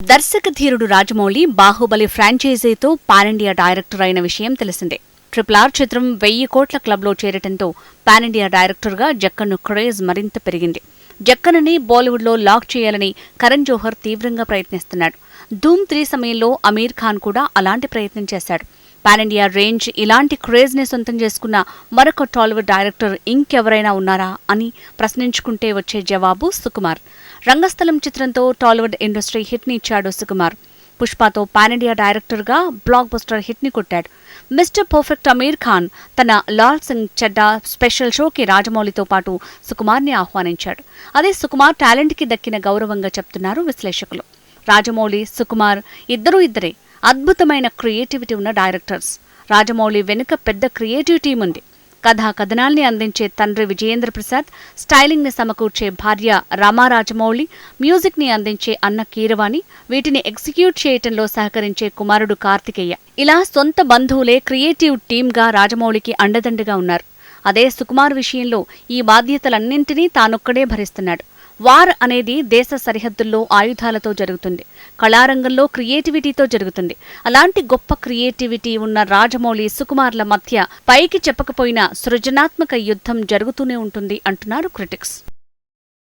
దర్శక ధీరుడు రాజమౌళి బాహుబలి ఫ్రాంచైజీతో పానిండియా డైరెక్టర్ అయిన విషయం తెలిసిందే. ట్రిపుల్ ఆర్ చిత్రం వెయ్యి కోట్ల క్లబ్లో చేరటంతో పానిండియా డైరెక్టర్గా జక్కన్ను క్రేజ్ మరింత పెరిగింది. జక్కన్నని బాలీవుడ్లో లాక్ చేయాలని కరణ్ జోహర్ తీవ్రంగా ప్రయత్నిస్తున్నాడు. ధూమ్ త్రీ సమయంలో అమీర్ ఖాన్ కూడా అలాంటి ప్రయత్నం చేశాడు. పాన్ ఇండియా రేంజ్ ఇలాంటి క్రేజ్ని సొంతం చేసుకున్న మరొక టాలీవుడ్ డైరెక్టర్ ఇంకెవరైనా ఉన్నారా అని ప్రశ్నించుకుంటే వచ్చే జవాబు సుకుమార్. రంగస్థలం చిత్రంతో టాలీవుడ్ ఇండస్ట్రీ హిట్ని ఇచ్చాడు సుకుమార్. పుష్పతో పాన్ ఇండియా డైరెక్టర్గా బ్లాక్ బస్టర్ హిట్ని కొట్టాడు. మిస్టర్ పర్ఫెక్ట్ అమీర్ ఖాన్ తన లాల్ సింగ్ చెడ్డా స్పెషల్ షోకి రాజమౌళితో పాటు సుకుమార్ని ఆహ్వానించాడు. అదే సుకుమార్ టాలెంట్కి దక్కిన గౌరవంగా చెప్తున్నారు విశ్లేషకులు. రాజమౌళి సుకుమార్ ఇద్దరూ ఇద్దరే. అద్భుతమైన క్రియేటివిటీ ఉన్న డైరెక్టర్స్. రాజమౌళి వెనుక పెద్ద క్రియేటివ్ టీం ఉంది. కథా కథనాల్ని అందించే తండ్రి విజయేంద్ర ప్రసాద్ స్టైలింగ్ని సమకూర్చే భార్య రామారాజమౌళి రాజమౌళి మ్యూజిక్ని అందించే అన్న కీరవాణి వీటిని ఎగ్జిక్యూట్ చేయటంలో సహకరించే కుమారుడు కార్తికేయ. ఇలా సొంత బంధువులే క్రియేటివ్ టీమ్గా రాజమౌళికి అండదండగా ఉన్నారు. అదే సుకుమార్ విషయంలో ఈ బాధ్యతలన్నింటినీ తానొక్కడే భరిస్తున్నాడు. వార్ అనేది దేశ సరిహద్దుల్లో ఆయుధాలతో జరుగుతుంది. కళారంగంలో క్రియేటివిటీతో జరుగుతుంది. అలాంటి గొప్ప క్రియేటివిటీ ఉన్న రాజమౌళి సుకుమార్ల మధ్య పైకి చెప్పకపోయినా సృజనాత్మక యుద్ధం జరుగుతూనే ఉంటుంది అంటున్నారు క్రిటిక్స్.